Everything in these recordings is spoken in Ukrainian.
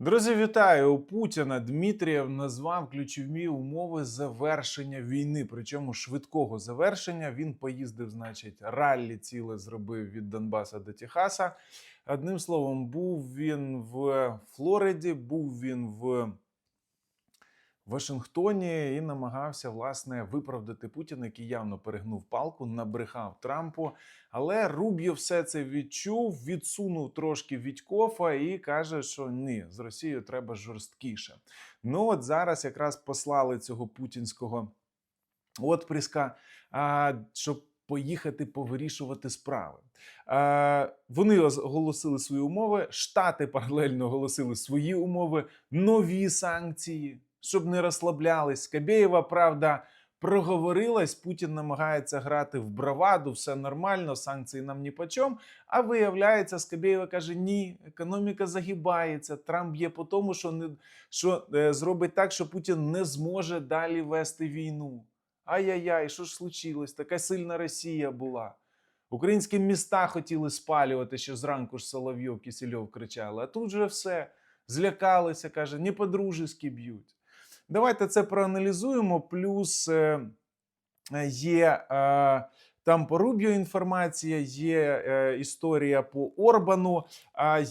Друзі, вітаю! У Путіна Дмитрієв назвав ключові умови завершення війни, причому швидкого завершення. Він поїздив, значить, раллі ціле зробив від Донбаса до Техаса. Одним словом, був він в Флориді, був він в Вашингтоні і намагався власне виправдати Путіна, який явно перегнув палку, набрехав Трампу. Але Руб'єв все це відчув, відсунув трошки Вітькофа і каже, що ні, з Росією треба жорсткіше. Ну от зараз якраз послали цього путінського отпріска, щоб поїхати повирішувати справи. Вони оголосили свої умови, Штати паралельно оголосили свої умови, нові санкції, щоб не розслаблялись. Скабєєва, правда, проговорилась. Путін намагається грати в браваду, все нормально, санкції нам ні по чому. А виявляється, Скабєєва каже: ні, економіка загибається. Трамп б'є по тому, що не що е, зробить так, що Путін не зможе далі вести війну. Ай-яй-яй, що ж случилось? Така сильна Росія була. Українські міста хотіли спалювати, ще зранку ж Соловйов, Кисельов кричали. А тут же все. Злякалися, каже, не по-дружески б'ють. Давайте це проаналізуємо. Плюс е, е, є е, там по Рубіо інформація, є історія по Орбану,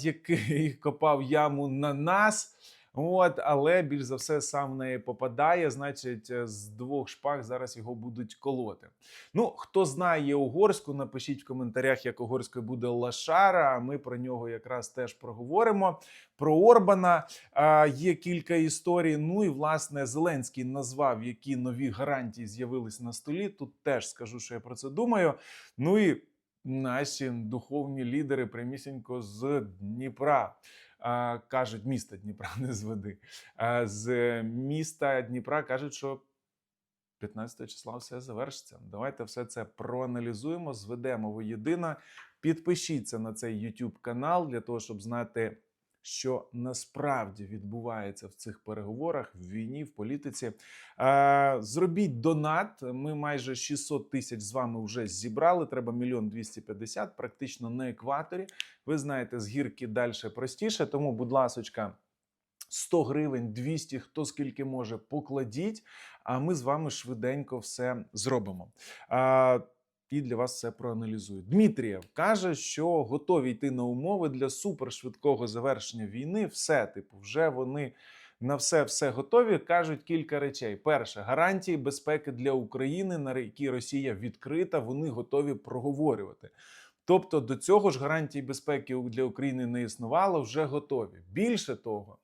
який копав яму на нас. От, але більш за все сам в неї попадає. Значить, е, з двох шпаг зараз його будуть колоти. Ну, хто знає угорську, напишіть в коментарях, як угорською буде Лашара. Ми про нього якраз теж проговоримо. Про Орбана а, є кілька історій. Ну і власне Зеленський назвав, які нові гарантії з'явились на столі. Тут теж скажу, що я про це думаю. Ну і наші духовні лідери прямісінько з Дніпра. Кажуть, міста Дніпра, не з води. З міста Дніпра кажуть, що 15 числа все завершиться. Давайте все це проаналізуємо, зведемо воєдино. Підпишіться на цей YouTube канал для того, щоб знати, що насправді відбувається в цих переговорах, в війні, в політиці. Е, Зробіть донат. Ми майже 600 тисяч з вами вже зібрали. Треба мільйон 250, практично на екваторі. Ви знаєте, з гірки далі простіше. Тому, будь ласочка. 100 гривень, 200, хто скільки може, покладіть. А ми з вами швиденько все зробимо. І для вас все проаналізую. Дмитрієв каже, що готові йти на умови для супершвидкого завершення війни. Все, типу, вже вони на все все готові. Кажуть кілька речей. Перше, гарантії безпеки для України, на які Росія відкрита, вони готові проговорювати. Тобто до цього ж гарантій безпеки для України не існувало, вже готові. Більше того,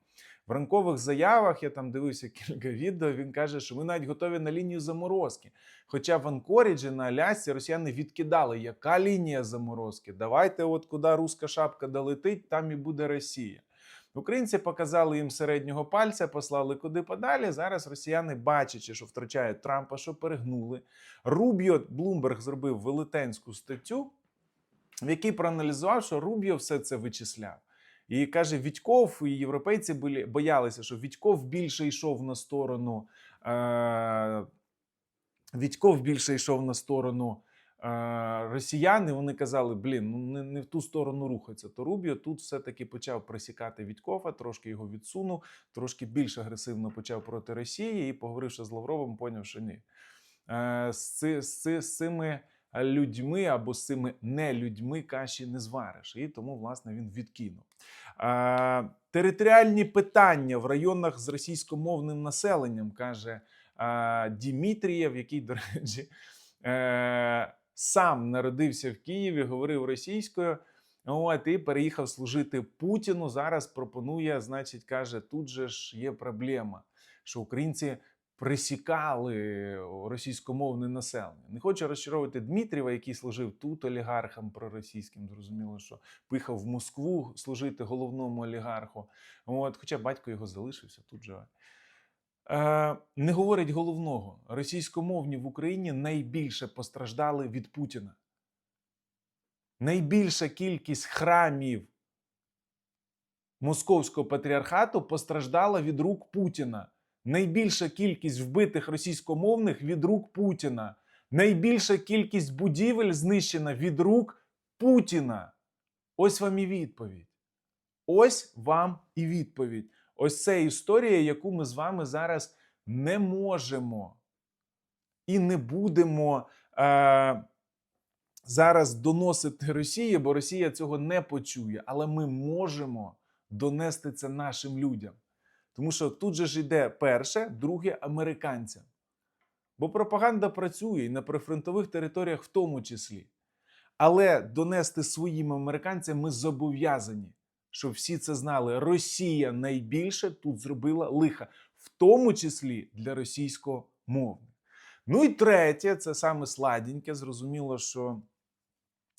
в ранкових заявах я там дивився кілька відео. Він каже, що ми навіть готові на лінію заморозки. Хоча в Анкоріджі на Алясці росіяни відкидали, яка лінія заморозки. Давайте, от куди руска шапка долетить, там і буде Росія. Українці показали їм середнього пальця, послали куди подалі. Зараз росіяни, бачачи, що втрачають Трампа, що перегнули. Рубіо Блумберг зробив велетенську статтю, в якій проаналізував, що Рубіо все це вичисляв. І каже, Вітьков і європейці були, боялися, що Вітьков більше йшов на сторону. Е, Вітьков більше йшов на сторону е, росіян, вони казали, блін, ну не, не в ту сторону рухаться. То Рубіо тут все-таки почав присікати Вітькова, трошки його відсунув, трошки більш агресивно почав проти Росії і, поговоривши з Лавровим, поняв, що ні. Е, з, з, ци- з цими людьми або з цими нелюдьми каші не звариш. І тому, власне, він відкинув. Територіальні питання в районах з російськомовним населенням, каже Дімітрієв, який, до речі, е, сам народився в Києві, говорив російською. От і переїхав служити Путіну. Зараз пропонує, значить, каже, тут же ж є проблема, що українці присікали російськомовне населення. Не хочу розчаровувати Дмитрієва, який служив тут олігархам проросійським. Зрозуміло, що поїхав в Москву служити головному олігарху. От, хоча батько його залишився тут живе. Е, не говорить головного. Російськомовні в Україні найбільше постраждали від Путіна. Найбільша кількість храмів Московського патріархату постраждала від рук Путіна. Найбільша кількість вбитих російськомовних від рук Путіна. Найбільша кількість будівель знищена від рук Путіна. Ось вам і відповідь. Ось вам і відповідь. Ось це історія, яку ми з вами зараз не можемо і не будемо е, зараз доносити Росії, бо Росія цього не почує. Але ми можемо донести це нашим людям. Тому що тут же ж йде перше, друге американцям. Бо пропаганда працює і на прифронтових територіях в тому числі. Але донести своїм американцям ми зобов'язані, щоб всі це знали. Росія найбільше тут зробила лиха, в тому числі для російськомовних. Ну і третє, це саме сладеньке. Зрозуміло, що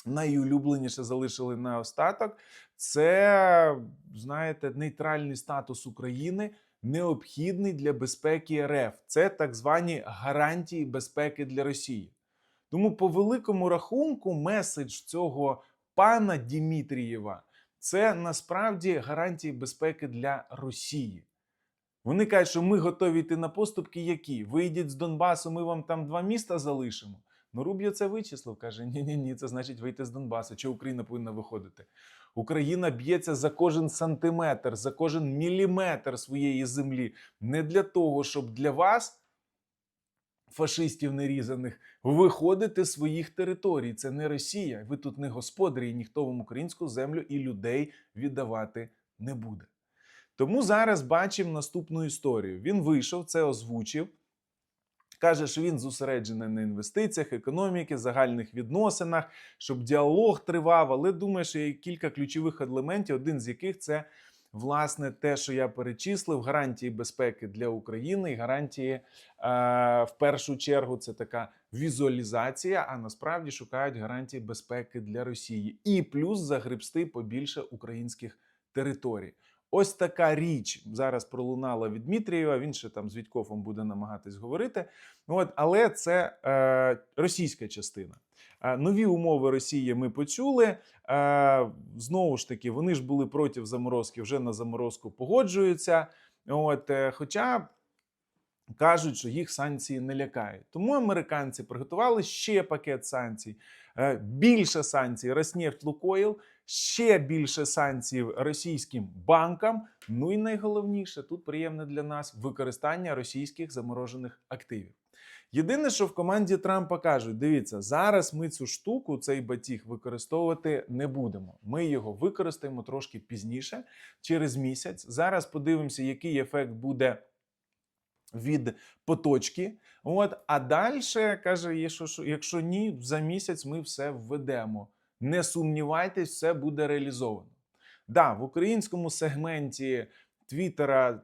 найулюбленіше залишили на остаток. Це, знаєте, нейтральний статус України необхідний для безпеки РФ. Це так звані гарантії безпеки для Росії. Тому, по великому рахунку, меседж цього пана Дімітрієва це насправді гарантії безпеки для Росії. Вони кажуть, що ми готові йти на поступки, які вийдіть з Донбасу, ми вам там два міста залишимо. Ну, Рубіо це вичислив, каже: ні, ні, ні, це значить вийти з Донбасу. Чи Україна повинна виходити? Україна б'ється за кожен сантиметр, за кожен міліметр своєї землі. Не для того, щоб для вас, фашистів нерізаних, виходити з своїх територій. Це не Росія. Ви тут не господарі, і ніхто вам українську землю і людей віддавати не буде. Тому зараз бачимо наступну історію. Він вийшов, це озвучив. Каже, що він зосереджений на інвестиціях, економіки, загальних відносинах, щоб діалог тривав. Але думаю, що є кілька ключових елементів, один з яких це власне те, що я перечислив: гарантії безпеки для України і гарантії е, в першу чергу це така візуалізація. А насправді шукають гарантії безпеки для Росії і плюс загребсти побільше українських територій. Ось така річ зараз пролунала від Дмитрієва. Він ще там з Відьковом буде намагатись говорити. От, але це е, російська частина. Е, нові умови Росії ми почули. Е, знову ж таки, вони ж були проти заморозки, вже на заморозку погоджуються. От, е, Хоча кажуть, що їх санкції не лякають. Тому американці приготували ще пакет санкцій. Е, більше санкцій Роснефть Лукойл, ще більше санкцій російським банкам. Ну і найголовніше тут приємне для нас використання російських заморожених активів. Єдине, що в команді Трампа кажуть: дивіться, зараз ми цю штуку, цей батіг, використовувати не будемо. Ми його використаємо трошки пізніше, через місяць. Зараз подивимося, який ефект буде від поточки. От, а далі каже, якщо, що- якщо ні, за місяць ми все введемо. Не сумнівайтесь, все буде реалізовано. Да, в українському сегменті Твіттера,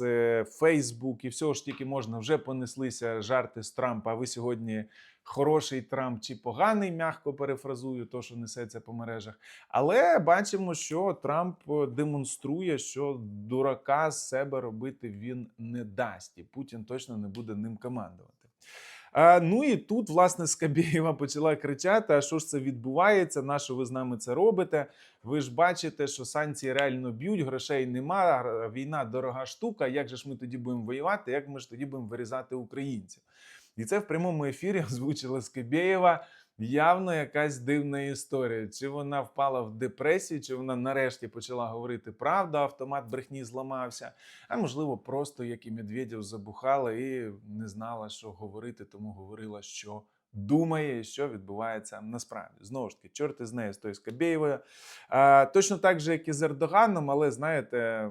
е, Фейсбук і всього ж тільки можна вже понеслися жарти з Трампа. А ви сьогодні хороший Трамп чи поганий, м'яко перефразую, то що несеться по мережах. Але бачимо, що Трамп е, демонструє, що дурака з себе робити він не дасть, і Путін точно не буде ним командувати. А, ну і тут, власне, Скабєєва почала кричати: а що ж це відбувається? На що ви з нами це робите? Ви ж бачите, що санкції реально б'ють, грошей нема. Війна дорога штука. Як же ж ми тоді будемо воювати? Як ми ж тоді будемо вирізати українців? І це в прямому ефірі озвучила Скабєєва. Явно якась дивна історія. Чи вона впала в депресію, чи вона нарешті почала говорити правду, автомат брехні зламався. А можливо, просто як і Медведєв забухала і не знала, що говорити, тому говорила, що думає, що відбувається насправді. Знову ж таки, чорти з нею з тою Скабєєвою. Точно так же, як і з Ердоганом, але знаєте.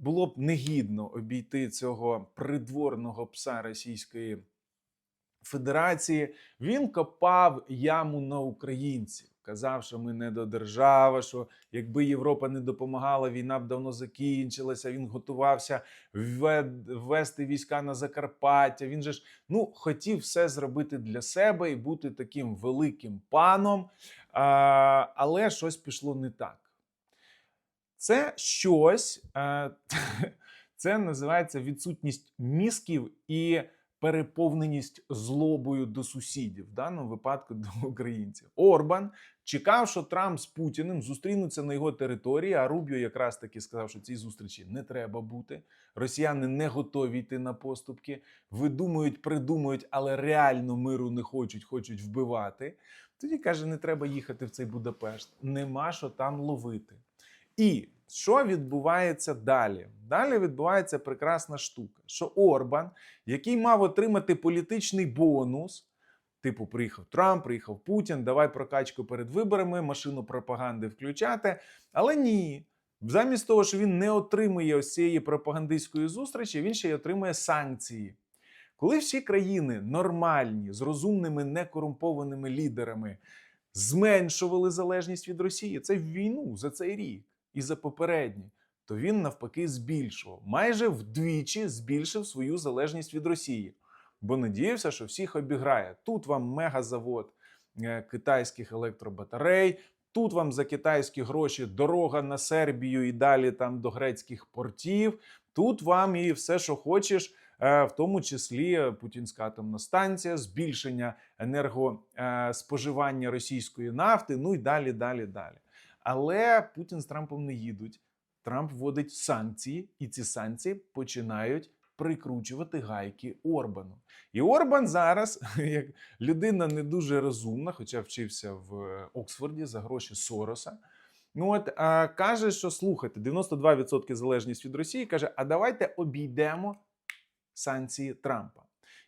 Було б негідно обійти цього придворного пса Російської Федерації. Він копав яму на українців. Казав, що ми не до держави, що якби Європа не допомагала, війна б давно закінчилася. Він готувався ввести війська на Закарпаття. Він же ж ну хотів все зробити для себе і бути таким великим паном. А, але щось пішло не так. Це щось, е, це називається відсутність мізків і переповненість злобою до сусідів, в даному випадку до українців. Орбан чекав, що Трамп з Путіним зустрінуться на його території. А Рубіо якраз таки сказав, що цій зустрічі не треба бути. Росіяни не готові йти на поступки, видумують, придумують, але реально миру не хочуть, хочуть вбивати. Тоді каже: не треба їхати в цей Будапешт. Нема що там ловити. І що відбувається далі? Далі відбувається прекрасна штука, що Орбан, який мав отримати політичний бонус, типу, приїхав Трамп, приїхав Путін, давай прокачку перед виборами, машину пропаганди включати. Але ні. Замість того, що він не отримує ось цієї пропагандистської зустрічі, він ще й отримує санкції. Коли всі країни нормальні, з розумними, некорумпованими лідерами зменшували залежність від Росії, це війну за цей рік і за попередні, то він навпаки збільшував. Майже вдвічі збільшив свою залежність від Росії, бо надіявся, що всіх обіграє. Тут вам мегазавод е, китайських електробатарей. Тут вам за китайські гроші дорога на Сербію і далі там до грецьких портів. Тут вам і все, що хочеш, е, в тому числі путінська атомна станція, збільшення енергоспоживання російської нафти. Ну і далі, далі, далі. Але Путін з Трампом не їдуть. Трамп вводить санкції, і ці санкції починають прикручувати гайки Орбану. І Орбан зараз, як людина не дуже розумна, хоча вчився в Оксфорді за гроші Сороса. Ну от а, каже, що слухайте, 92% залежність від Росії. каже: а давайте обійдемо санкції Трампа.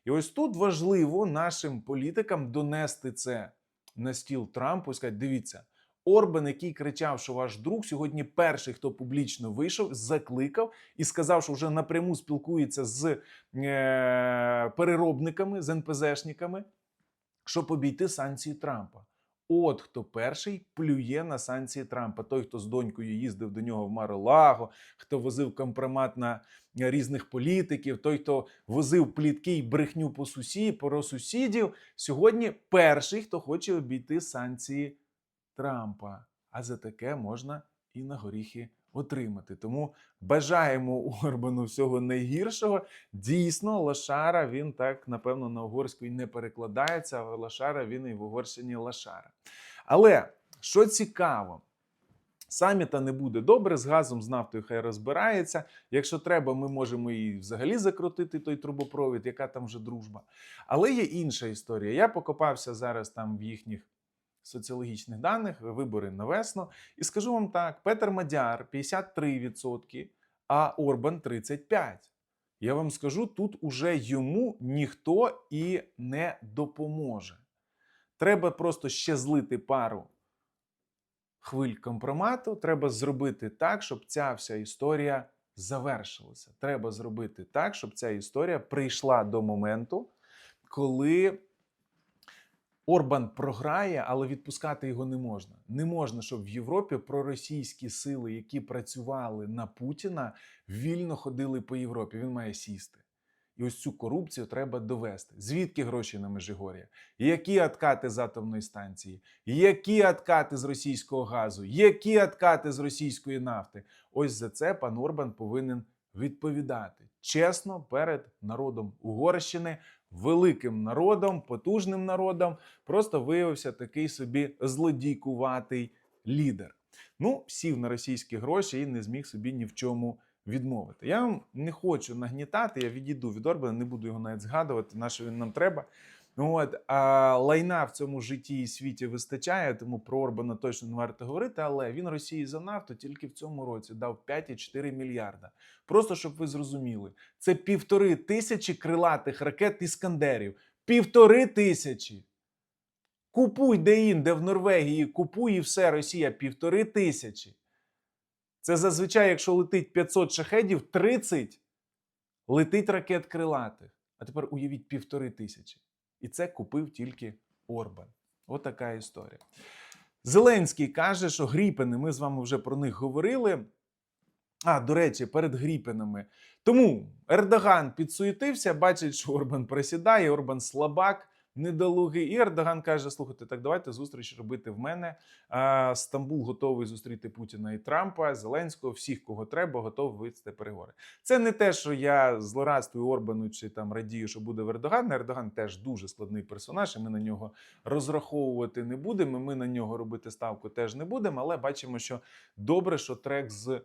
І ось тут важливо нашим політикам донести це на стіл Трампу і сказати: дивіться, Орбан, який кричав, що ваш друг сьогодні перший, хто публічно вийшов, закликав і сказав, що вже напряму спілкується з е, переробниками, з НПЗшниками, щоб обійти санкції Трампа. От хто перший плює на санкції Трампа. Той, хто з донькою їздив до нього в Маролаго, хто возив компромат на різних політиків, той, хто возив плітки й брехню по сусі, про сусідів, сьогодні перший, хто хоче обійти санкції Трампа. А за таке можна і на горіхи отримати. Тому бажаємо Орбану всього найгіршого. Дійсно, Лошара він так, напевно, на угорську не перекладається, але Лошара він і в Угорщині Лошара. Але що цікаво, саміта не буде добре, з газом, з нафтою хай розбирається. Якщо треба, ми можемо і взагалі закрутити той трубопровід, яка там вже дружба. Але є інша історія. Я покопався зараз там в їхніх соціологічних даних, вибори на весну. І скажу вам так: Петер Мадяр 53%, а Орбан 35%. Я вам скажу, тут уже йому ніхто і не допоможе. Треба просто ще злити пару хвиль компромату. Треба зробити так, щоб ця вся історія завершилася. Треба зробити так, щоб ця історія прийшла до моменту, коли Орбан програє, але відпускати його не можна. Не можна, щоб в Європі проросійські сили, які працювали на Путіна, вільно ходили по Європі. Він має сісти. І ось цю корупцію треба довести. Звідки гроші на Межигор'я? Які откати з атомної станції? Які откати з російського газу? Які откати з російської нафти? Ось за це пан Орбан повинен відповідати чесно перед народом Угорщини, великим народом, потужним народом. Просто виявився такий собі злодійкуватий лідер. Ну, сів на російські гроші і не зміг собі ні в чому відмовити. Я вам не хочу нагнітати, я відійду від Орбана, не буду його навіть згадувати, на що він нам треба. Ну, От, а лайна в цьому житті і світі вистачає, тому про Орбана точно не варто говорити. Але він Росії за нафту тільки в цьому році дав 5,4 мільярда. Просто щоб ви зрозуміли, це півтори тисячі крилатих ракет іскандерів. Півтори тисячі. Купуй де-інде в Норвегії, купуй і все, Росія, півтори тисячі. Це зазвичай, якщо летить 500 шахедів, 30 летить ракет крилатих. А тепер уявіть півтори тисячі. І це купив тільки Орбан. Отака історія. Зеленський каже, що Гріпени, ми з вами вже про них говорили. А, до речі, перед Гріпенами. Тому Ердоган підсуетився, бачить, що Орбан присідає, Орбан слабак, недолугий. І Ердоган каже: слухайте, так давайте зустріч робити в мене. А, Стамбул готовий зустріти Путіна і Трампа, Зеленського, всіх, кого треба, готовий вивести переговори. Це не те, що я злорадствую Орбану чи там радію, що буде в Ердогана. Ердоган теж дуже складний персонаж, і ми на нього розраховувати не будемо. Ми на нього робити ставку теж не будемо. Але бачимо, що добре, що трек з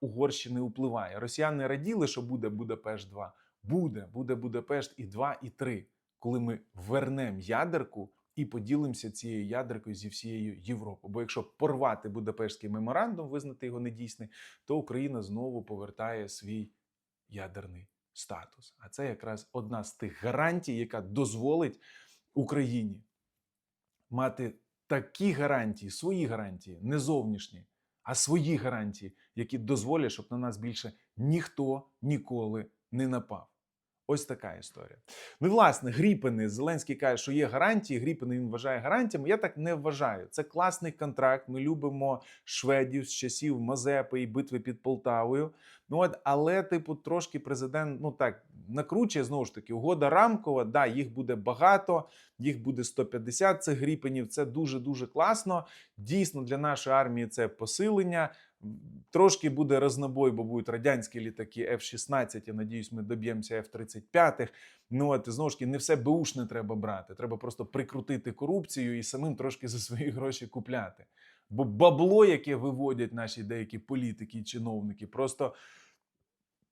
Угорщини впливає. Росіяни раділи, що буде Будапешт 2. Буде, буде Будапешт і 2, і 3. Коли ми вернемо ядерку і поділимося цією ядеркою зі всією Європою. Бо якщо порвати Будапештський меморандум, визнати його недійсний, то Україна знову повертає свій ядерний статус. А це якраз одна з тих гарантій, яка дозволить Україні мати такі гарантії, свої гарантії, не зовнішні, а свої гарантії, які дозволять, щоб на нас більше ніхто ніколи не напав. Ось така історія. Ну, власне, Гріпини. Зеленський каже, що є гарантії. Гріпини він вважає гарантіями. Я так не вважаю. Це класний контракт. Ми любимо шведів з часів Мазепи і битви під Полтавою. Ну от, але, типу, трошки президент, ну так, накручує знову ж таки, угода рамкова. Да, їх буде багато, їх буде 150 цих гріпенів. Це дуже дуже класно. Дійсно, для нашої армії це посилення. Трошки буде рознобой, бо будуть радянські літаки F-16. Я надіюсь, ми доб'ємося F-35. Ну от знову ж таки, не все беушне треба брати. Треба просто прикрутити корупцію і самим трошки за свої гроші купляти. Бо бабло, яке виводять наші деякі політики і чиновники, просто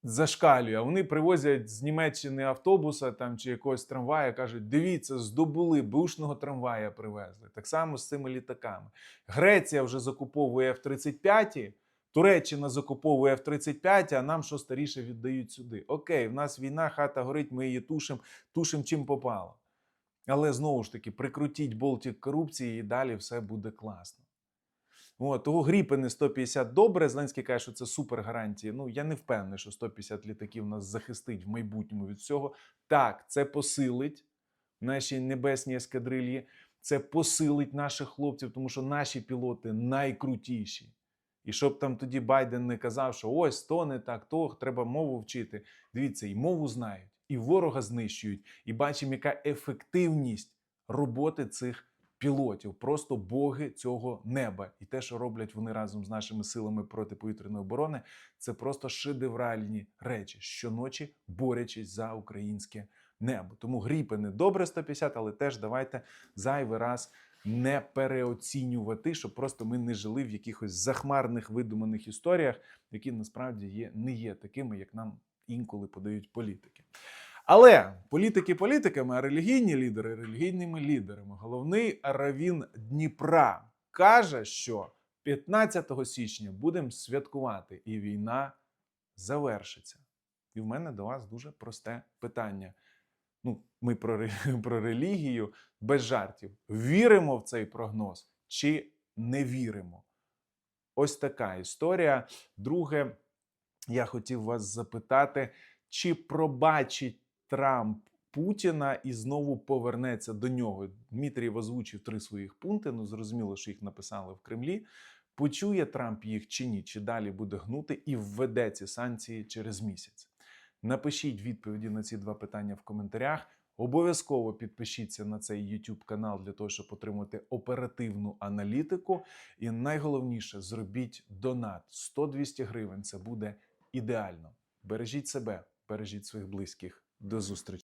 зашкалює. А вони привозять з Німеччини автобуса там чи якогось трамвая, кажуть: дивіться, здобули бушного трамвая привезли. Так само з цими літаками. Греція вже закуповує F-35, Туреччина закуповує F-35, а нам що старіше віддають сюди. Окей, в нас війна, хата горить, ми її тушимо, тушимо чим попало. Але знову ж таки, прикрутіть болтик корупції і далі все буде класно. От, того Гріпини 150 добре. Зеленський каже, що це супер гарантії. Ну, я не впевнений, що 150 літаків нас захистить в майбутньому від цього. Так, це посилить наші небесні ескадрильї, це посилить наших хлопців, тому що наші пілоти найкрутіші. І щоб там тоді Байден не казав, що ось то не так, то треба мову вчити. Дивіться, і мову знають, і ворога знищують, і бачимо, яка ефективність роботи цих пілотів, просто боги цього неба. І те, що роблять вони разом з нашими силами протиповітряної оборони, це просто шедевральні речі, щоночі борючись за українське небо. Тому гріпини добре 150, але теж давайте зайвий раз не переоцінювати, щоб просто ми не жили в якихось захмарних видуманих історіях, які насправді є, не є такими, як нам інколи подають політики. Але політики політиками, а релігійні лідери релігійними лідерами. Головний Равін Дніпра каже, що 15 січня будемо святкувати, і війна завершиться. І в мене до вас дуже просте питання. Ну, ми про, про релігію без жартів. Віримо в цей прогноз чи не віримо? Ось така історія. Друге, я хотів вас запитати, чи пробачить Трамп Путіна і знову повернеться до нього. Дмитрій озвучив три своїх пункти. Ну зрозуміло, що їх написали в Кремлі. Почує Трамп їх чи ні, чи далі буде гнути і введе ці санкції через місяць. Напишіть відповіді на ці два питання в коментарях. Обов'язково підпишіться на цей YouTube канал для того, щоб отримати оперативну аналітику. І найголовніше зробіть донат 100-200 гривень. Це буде ідеально. Бережіть себе, бережіть своїх близьких. До зустрічі.